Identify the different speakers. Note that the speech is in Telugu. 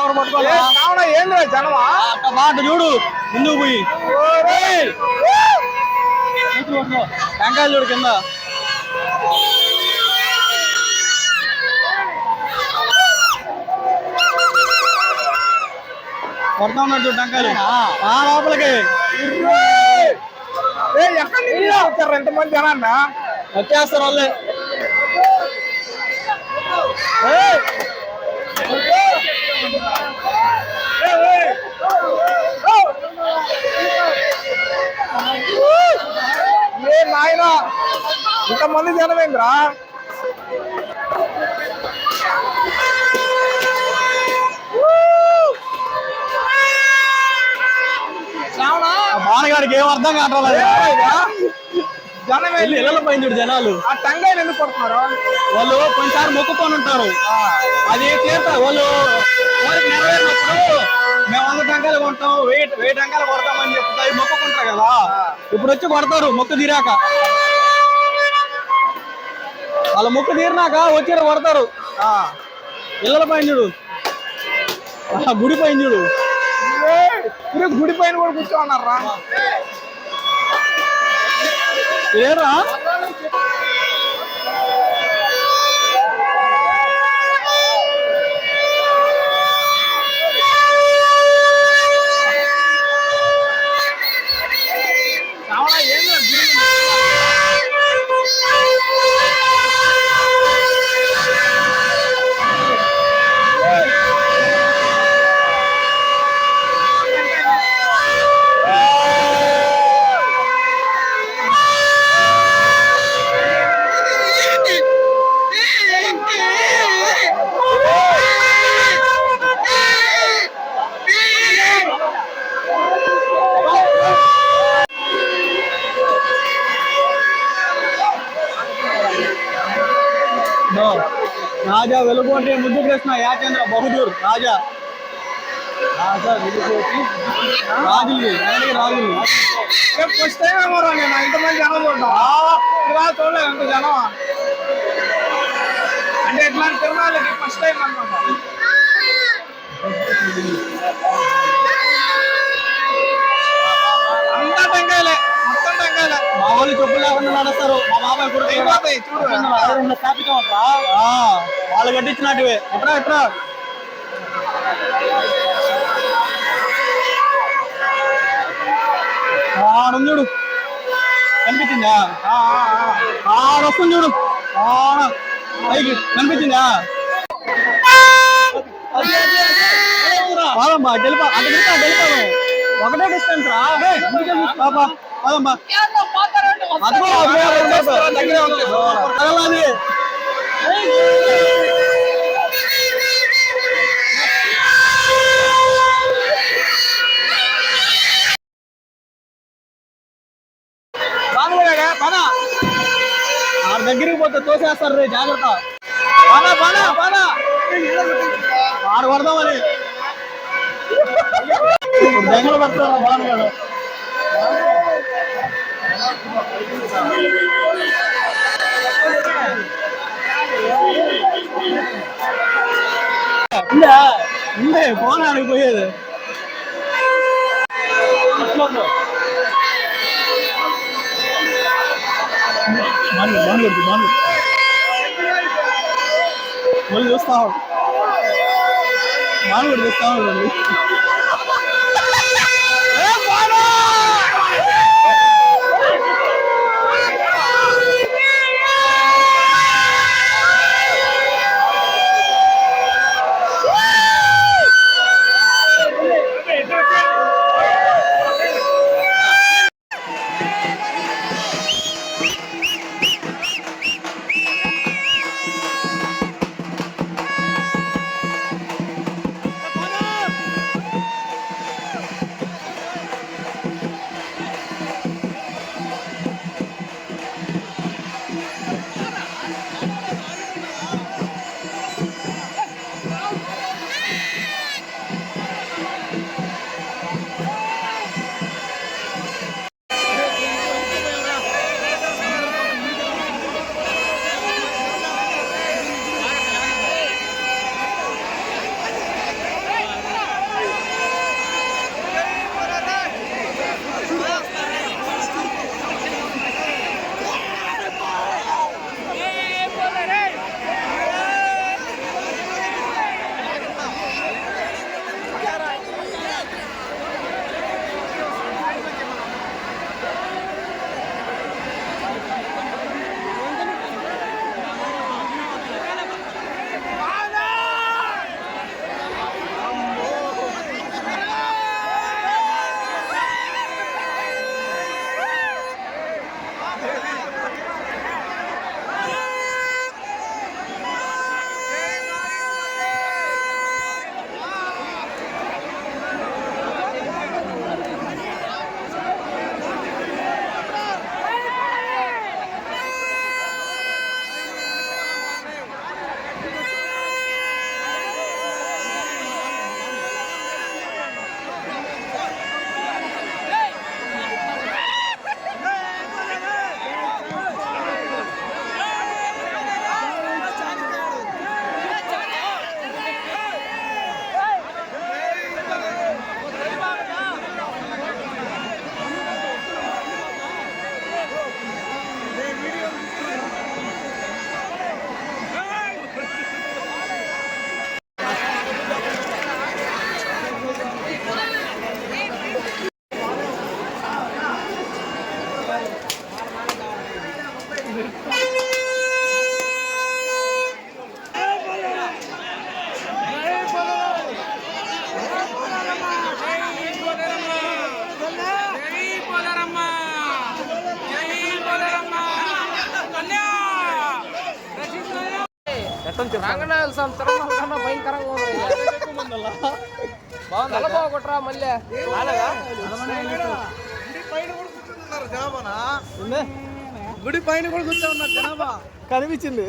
Speaker 1: ఎవరు పట్టుకోవాలా
Speaker 2: కావున ఏంది జనమా
Speaker 1: అట్ట బాట చూడు ముందుకు పోయి ఏయ్! చేతులు పట్టుకో. టెంకాయలు చూడు కింద కొడతా ఉన్నాడు చూడు టెంకాయలు ఆ లోపలికి
Speaker 2: ఏ ఎక్కడి నుంచి వచ్చారు ఎంతమంది జనాన్న
Speaker 1: వచ్చేస్తారు వాళ్ళే
Speaker 2: ఇంతమంది జనమేంద్రా?
Speaker 1: బాణగాడికి ఏం అర్థం కావట్లేదు?
Speaker 2: జనం
Speaker 1: వెళ్ళి
Speaker 2: వెళ్ళి
Speaker 1: ఇళ్ళ పైన చూడు జనాలు.
Speaker 2: ఆ టంగాయలు ఎందుకు కొడుతున్నారు?
Speaker 1: వాళ్ళు కొన్నిసార్లు మొక్కుకొని ఉంటారు. అది తీరుతా వాళ్ళు కోరిక నెరవేరినప్పుడు మేము వంద టంకాయలు కొంటాం వెయ్యి వెయ్యి టంకాయలు కొడతామని చెప్తా అవి మొక్కుకుంటారు కదా. ఇప్పుడు వచ్చి కొడతారు మొక్కు తీరాక. వాళ్ళ మొక్కు తీరినాక వచ్చి
Speaker 2: ఆ.
Speaker 1: ఇళ్ళ పైన చూడు. గుడి పైన చూడు.
Speaker 2: గుడి పైన కూడా కూర్చోన్నారా
Speaker 1: ఏరా రాజా వెలుగొంటే ముద్దు కృష్ణ యాచంద్ర బహదూర్ రాజా. రాజా వెలుగోటి రాజులు రాజులు.
Speaker 2: ఫస్ట్ టైం ఏమో నేను ఇంతమంది జనం చూడటం ఇలా చూడలేదు ఎంత జనం. అంటే ఇట్లాంటి తిరునాళ్ళకి ఫస్ట్ టైం అనమాట అంతా టెంకాయలే మొత్తం టెంకాయలే.
Speaker 1: మా వాళ్ళు చెప్పులు లేకుండా నడుస్తారు. మా బాబాయ్ కూడా.
Speaker 2: చూడు.
Speaker 1: ఎవరున్నా స్థాపితం కట్టించినట్టువే ఎట్రా ఎట్రా? ఆడ చూడు. కనిపించిందా?
Speaker 2: ఆ, ఆ, ఆ.
Speaker 1: ఆడ వస్తుంది చూడు. ఆడ పైకి. కనిపించిందా? పాదమ్మా గెలిపా. అంటే గెలిపా గెలిపాను ఒకటే డిస్టెన్స్ రా. పాపా. పాదమ్మా అదిగో దగ్గరే దగ్గరికి పోతే తోసేస్తారు రే జాగ్రత్త పద పద పద ఆడ కొడదామని దెంగలు పడతారు బాగున్నాడు ఉందా ఉందే ఫోన్ ఆడికి మాను మాను మాను మళ్ళీ చూస్తా ఉన్నాడు మాను కూడా చూస్తా ఉన్నాడు అని చెప్పాను
Speaker 3: రంగనాయల స్వామి తిరుమల కన్నా భయంకరంగా ఉంది
Speaker 1: ఎక్కువ మంది ఉన్నా. బాగుందా
Speaker 3: తలపోగొట్టరా మళ్ళీ
Speaker 1: రాలేదా?
Speaker 2: జనాభానా
Speaker 1: ఏంది?
Speaker 2: గుడి పైన కూడా కూర్చో ఉన్నారు జనాభా
Speaker 1: కనిపించింది